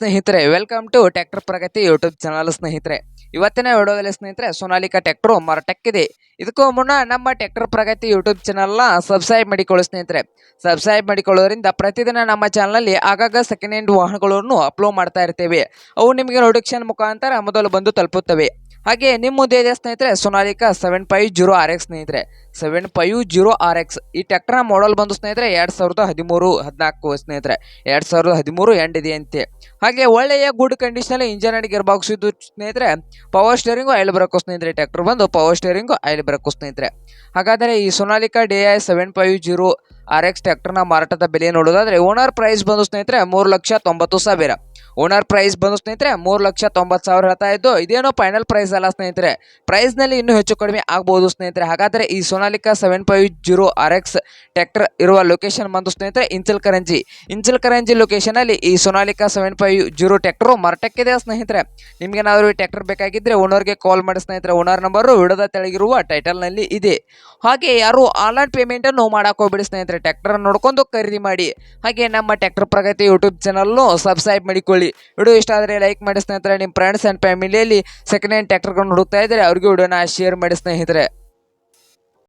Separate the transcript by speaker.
Speaker 1: ಸ್ನೇಹಿತರೆ welcome to tractor Pragati YouTube channel ಸ್ನೇಹಿತರೆ. ಇವತ್ತಿನ ವಿಡಿಯೋದಲ್ಲಿ ಸ್ನೇಹಿತರೆ ಸೋನಾಲಿಕಾ ಟ್ರ್ಯಾಕ್ಟರ್ ಮಾರಾಟಕ್ಕಿದೆ ಇದಕ್ಕೂ ಮುನ್ನ ನಮ್ಮ ಟ್ರ್ಯಾಕ್ಟರ್ ಪ್ರಗತಿ ಯೂಟ್ಯೂಬ್ ಚಾನಲ್ನ ಸಬ್ಸ್ಕ್ರೈಬ್ ಮಾಡಿಕೊಳ್ಳಿ ಸ್ನೇಹಿತರೆ. ಸಬ್ಸ್ಕ್ರೈಬ್ ಮಾಡಿಕೊಳ್ಳೋದ್ರಿಂದ ಪ್ರತಿದಿನ ನಮ್ಮ ಚಾನಲಲ್ಲಿ ಆಗಾಗ ಸೆಕೆಂಡ್ ಹ್ಯಾಂಡ್ ವಾಹನಗಳನ್ನು ಅಪ್ಲೋಡ್ ಮಾಡ್ತಾ ಇರ್ತೇವೆ. ಅವು ನಿಮಗೆ ನೋಟಿಫಿಕೇಶನ್ ಮುಖಾಂತರ ಮೊದಲು ಬಂದು ತಲುಪುತ್ತವೆ. ಹಾಗೆ ನಿಮ್ಮ ಮುಂದೆ ಇದೆ ಸ್ನೇಹಿತರೆ, Sonalika seven five zero R X ಸ್ನೇಹಿತರೆ. Seven five zero R X ಈ ಟ್ರ್ಯಾಕ್ಟರ್ನ ಮಾಡಲ್ ಬಂದು ಸ್ನೇಹಿತರೆ, ಎರಡು ಸಾವಿರದ ಹದಿಮೂರು ಹದಿನಾಲ್ಕು ಸ್ನೇಹಿತರೆ. ಎರಡು ಸಾವಿರದ ಹದಿಮೂರು ಎಂಡ್ ಇದೆ ಅಂತೆ ಹಾಗೆ ಒಳ್ಳೆಯ ಗುಡ್ ಕಂಡೀಷನಲ್ಲಿ ಇಂಜನ್ ಅಂಡ್ ಗೇರ್ ಬಾಕ್ಸ್ ಇದು ಸ್ನೇಹಿತರೆ. ಪವರ್ ಸ್ಟೇರಿಂಗು ಆಯಿಲ್ ಬರಕು ಸ್ನೇಹಿತರೆ ಟ್ಯಾಕ್ಟರ್ ಬಂದು ಪವರ್ ಸ್ಟೇರಿಂಗು ಆಯಿಲ್ ಬರಕು ಸ್ನೇಹಿತರೆ. ಹಾಗಾದರೆ ಈ Sonalika D I seven five zero R X ಟ್ಯಾಕ್ಟರ್ನ ಮಾರಾಟದ ಬೆಲೆ ನೋಡೋದಾದರೆ ಓನರ್ ಪ್ರೈಸ್ ಬಂದು ಸ್ನೇಹಿತರೆ ಮೂರು ಲಕ್ಷ ತೊಂಬತ್ತು ಸಾವಿರ. ಓನರ್ ಪ್ರೈಸ್ ಬಂದು ಸ್ನೇಹಿತರೆ ಮೂರು ಲಕ್ಷ ತೊಂಬತ್ತು ಸಾವಿರ ಹೇಳ್ತಾ ಇದ್ದು, ಇದೇನೋ ಫೈನಲ್ ಪ್ರೈಸ್ ಅಲ್ಲ ಸ್ನೇಹಿತರೆ. ಪ್ರೈಸ್ನಲ್ಲಿ ಇನ್ನೂ ಹೆಚ್ಚು ಕಡಿಮೆ ಆಗ್ಬೋದು ಸ್ನೇಹಿತರೆ. ಹಾಗಾದರೆ ಈ Sonalika seven five zero R X tractor ಇರುವ ಲೊಕೇಶನ್ ಬಂದು ಸ್ನೇಹಿತರೆ ಇಂಚಲ್ ಕರಂಜಿ ಇಂಚಲ್ ಕರಂಜಿ ಲೊಕೇಶನಲ್ಲಿ ಈ Sonalika seven five zero tractor ಮರಟಕ್ಕಿದೆ ಸ್ನೇಹಿತರೆ? ನಿಮಗೇನಾದರೂ ಈ ಟ್ರ್ಯಾಕ್ಟರ್ ಬೇಕಾಗಿದ್ದರೆ ಓನರ್ಗೆ ಕಾಲ್ ಮಾಡಿ ಸ್ನೇಹಿತರೆ. ಓನರ್ ನಂಬರು ವಿಡದ ತೆಳಗಿರುವ ಟೈಟಲ್ನಲ್ಲಿ ಇದೆ. ಹಾಗೆ ಯಾರು ಆನ್ಲೈನ್ ಪೇಮೆಂಟನ್ನು ಮಾಡಕ್ಕೆ ಹೋಗ್ಬಿಡಿ ಸ್ನೇಹಿತರೆ. ಟ್ರ್ಯಾಕ್ಟರ್ ನೋಡ್ಕೊಂಡು ಖರೀದಿ ಮಾಡಿ. ಹಾಗೆ ನಮ್ಮ ಟ್ರ್ಯಾಕ್ಟರ್ ಪ್ರಗತಿ ಯೂಟ್ಯೂಬ್ ಚಾನಲ್ನು ಸಬ್ಸ್ಕ್ರೈಬ್ ಮಾಡಿಕೊಳ್ಳಿ. ವಿಡಿಯೋ ಇಷ್ಟ ಆದರೆ ಲೈಕ್ ಮಾಡಿ ಸ್ನೇಹಿತರೆ ನಿಮ್ಮ ಫ್ರೆಂಡ್ಸ್ ಆ್ಯಂಡ್ ಫ್ಯಾಮಿಲಿಯಲ್ಲಿ ಸೆಕೆಂಡ್ ಹ್ಯಾಂಡ್ ಟ್ಯಾಕ್ಟರ್ಗಳನ್ನು ಹುಡುಕ್ತಾ ಇದ್ದರೆ ಅವ್ರಿಗೆ ವಿಡಿಯೋನ ಶೇರ್ ಮಾಡಿ ಸ್ನೇಹಿತರೆ.